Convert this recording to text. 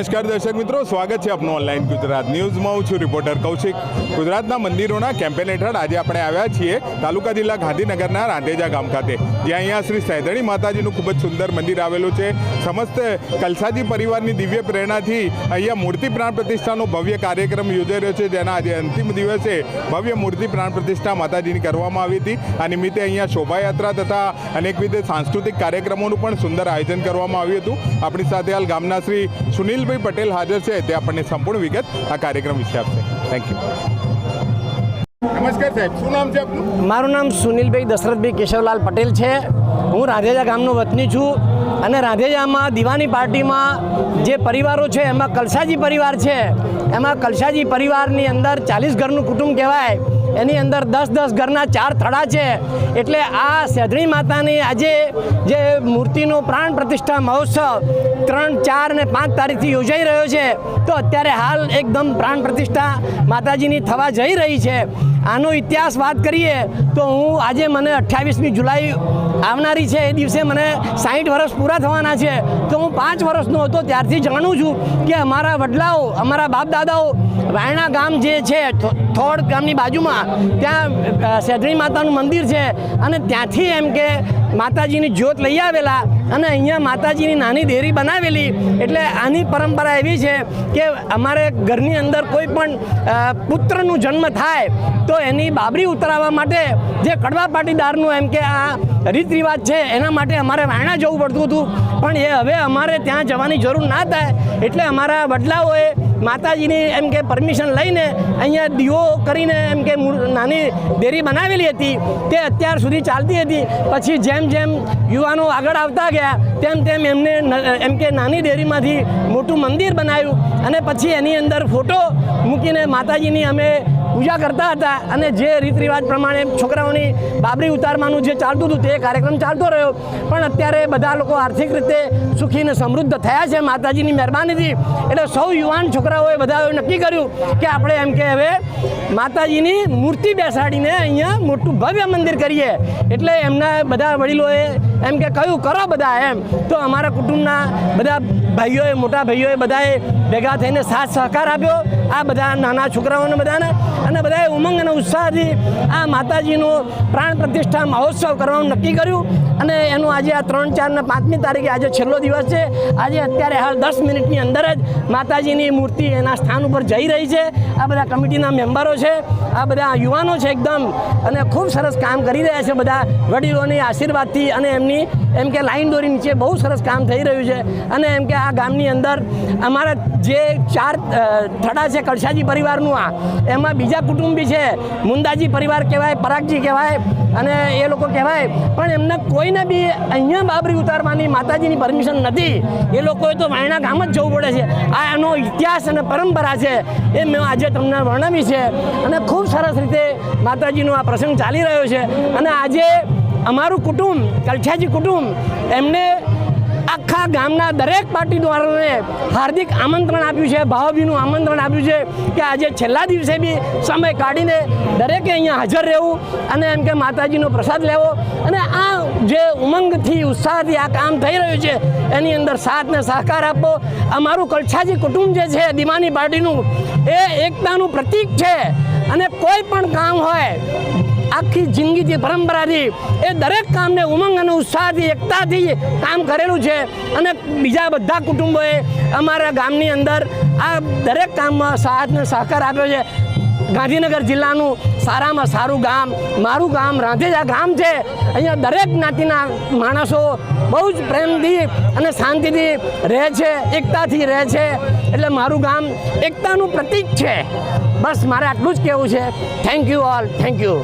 નમસ્કાર દર્શક મિત્રો, સ્વાગત છે આપનું ઓનલાઈન ગુજરાત ન્યૂઝમાં. હું છું રિપોર્ટર કૌશિક. ગુજરાતના મંદિરોના કેમ્પેન હેઠળ આજે આપણે આવ્યા છીએ તાલુકા જિલ્લા ગાંધીનગરના રાંધેજા ગામ ખાતે. જ્યાં અહીંયા શ્રી સૈદણી માતાજીનું ખૂબ જ સુંદર મંદિર આવેલું છે. સમસ્ત કલસાજી પરિવારની દિવ્ય પ્રેરણાથી અહીંયા મૂર્તિ પ્રાણ પ્રતિષ્ઠાનો ભવ્ય કાર્યક્રમ યોજાઈ રહ્યો છે, જેના આજે અંતિમ દિવસે ભવ્ય મૂર્તિ પ્રાણ પ્રતિષ્ઠા માતાજીની કરવામાં આવી હતી. આ નિમિત્તે અહીંયા શોભાયાત્રા તથા અનેકવિધ સાંસ્કૃતિક કાર્યક્રમોનું પણ સુંદર આયોજન કરવામાં આવ્યું હતું. આપણી સાથે હાલ ગામના શ્રી સુનિલભાઈ પટેલ હાજર છે તે આપણને સંપૂર્ણ વિગત આ કાર્યક્રમ વિશે આપશે. થેન્ક યુ નમસ્કાર સાહેબ, શું નામ છે આપનું? મારું નામ સુનિલભાઈ દશરથભાઈ કેશવલાલ પટેલ છે. હું રાધેજા ગામનો વતની છું અને રાધેજામાં દિવાની પાર્ટીમાં જે પરિવારો છે, એમાં કલસાજી પરિવાર છે. એમાં કલસાજી પરિવારની અંદર ચાલીસ ઘરનું કુટુંબ કહેવાય. એની અંદર દસ દસ ઘરના ચાર થડા છે. એટલે આ સેધણી માતાની આજે જે મૂર્તિનો પ્રાણ પ્રતિષ્ઠા મહોત્સવ ત્રણ, ચાર અને પાંચ તારીખથી યોજાઈ રહ્યો છે, તો અત્યારે હાલ એકદમ પ્રાણ પ્રતિષ્ઠા માતાજીની થવા જઈ રહી છે. આનો ઇતિહાસ વાત કરીએ, તો હું આજે મને અઠ્યાવીસમી જુલાઈ આવનારી છે એ દિવસે મને સાહીઠ વર્ષ પૂરા થવાના છે. તો હું પાંચ વર્ષનો હતો ત્યારથી જાણું છું કે અમારા વડલાઓ અમારા બાપ દાદાઓ વાયણા ગામ જે છે થોડ ગામની બાજુમાં ત્યાં અ, માતાનું મંદિર છે. અને ત્યાંથી એમ કે માતાજીની જ્યોત લઈ આવેલા અને અહીંયા માતાજીની નાની ડેરી બનાવેલી. એટલે આની પરંપરા એવી છે કે અમારે ઘરની અંદર કોઈ પણ પુત્રનું જન્મ થાય તો એની બાબરી ઉતરાવવા માટે જે કડવા પાટીદારનું એમ કે આ રીત રિવાજ છે, એના માટે અમારે વાયણા જવું પડતું હતું. પણ એ હવે અમારે ત્યાં જવાની જરૂર ના થાય. એટલે અમારા વડલાઓએ માતાજીની એમ કે પરમિશન લઈને અહીંયા દીવો કરીને એમ કે નાની ડેરી બનાવેલી હતી. તે અત્યાર સુધી ચાલતી હતી. પછી જેમ જેમ જેમ યુવાનો આગળ આવતા ગયા, તેમ તેમ એમને એમ કે નાની ડેરીમાંથી મોટું મંદિર બનાવ્યું અને પછી એની અંદર ફોટો મૂકીને માતાજીની અમે પૂજા કરતા હતા અને જે રીત રિવાજ પ્રમાણે છોકરાઓની બાબરી ઉતારવાનું જે ચાલતું હતું તે કાર્યક્રમ ચાલતો રહ્યો. પણ અત્યારે બધા લોકો આર્થિક રીતે સુખી અને સમૃદ્ધ થયા છે માતાજીની મહેરબાનીથી. એટલે સૌ યુવાન છોકરાઓએ બધા નક્કી કર્યું કે આપણે એમ કે હવે માતાજીની મૂર્તિ બેસાડીને અહીંયા મોટું ભવ્ય મંદિર કરીએ. એટલે એમના બધા વડીલોએ એમ કે કહ્યું, કરો બધા એમ. તો અમારા કુટુંબના બધા ભાઈઓએ, મોટા ભાઈઓએ બધાએ ભેગા થઈને સાથ સહકાર આપ્યો. આ બધા નાના છોકરાઓને બધાને અને બધાએ ઉમંગ અને ઉત્સાહથી આ માતાજીનો પ્રાણ પ્રતિષ્ઠા મહોત્સવ કરવાનું નક્કી કર્યું. અને એનું આજે આ ત્રણ, ચાર ને પાંચમી તારીખે આજે છેલ્લો દિવસ છે. આજે અત્યારે હાલ દસ મિનિટની અંદર જ માતાજીની મૂર્તિ એના સ્થાન ઉપર જઈ રહી છે. આ બધા કમિટીના મેમ્બરો છે. આ બધા યુવાનો છે એકદમ અને ખૂબ સરસ કામ કરી રહ્યા છે બધા વડીલોની આશીર્વાદથી અને એમની એમ કે લાઈન દોરી નીચે બહુ સરસ કામ થઈ રહ્યું છે. અને એમ કે આ ગામની અંદર અમારા જે ચાર થડા છે કળશાજી પરિવારનું આ, એમાં બીજા કુટુંબી છે. મુંદાજી પરિવાર કહેવાય, પરાગજી કહેવાય, અને એ લોકો કહેવાય, પણ એમને કોઈને બી અહીંયા બાબરી ઉતારવાની માતાજીની પરમિશન નથી. એ લોકોએ તો વાયણા ગામ જ જવું પડે છે. આ એનો ઇતિહાસ અને પરંપરા છે, એ મેં આજે તમને વર્ણવી છે. અને ખૂબ સરસ રીતે માતાજીનો આ પ્રસંગ ચાલી રહ્યો છે. અને આજે અમારું કુટુંબ, કલછાજી કુટુંબ, એમને આખા ગામના દરેક પાટીદારોને હાર્દિક આમંત્રણ આપ્યું છે, ભાવભીનું આમંત્રણ આપ્યું છે કે આજે છેલ્લા દિવસે બી સમય કાઢીને દરેકે અહીંયા હાજર રહેવું અને એમ કે માતાજીનો પ્રસાદ લેવો. અને આ જે ઉમંગથી, ઉત્સાહથી આ કામ થઈ રહ્યું છે, એની અંદર સાથને સહકાર આપો. અમારું કલછાજી કુટુંબ જે છે, દિમાની પાર્ટીનું, એ એકતાનું પ્રતીક છે. અને કોઈ પણ કામ હોય આખી જિંદગીથી પરંપરાથી એ દરેક કામને ઉમંગ અને ઉત્સાહથી, એકતાથી કામ કરેલું છે. અને બીજા બધા કુટુંબોએ અમારા ગામની અંદર આ દરેક કામમાં સાથ અને સહકાર આપ્યો છે. ગાંધીનગર જિલ્લાનું સારામાં સારું ગામ, મારું ગામ, રાંધેજા ગામ છે. અહીંયા દરેક જ્ઞાતિના માણસો બહુ જ પ્રેમથી અને શાંતિથી રહે છે, એકતાથી રહે છે. એટલે મારું ગામ એકતાનું પ્રતીક છે. બસ મારે આટલું જ કહેવું છે. Thank you all thank you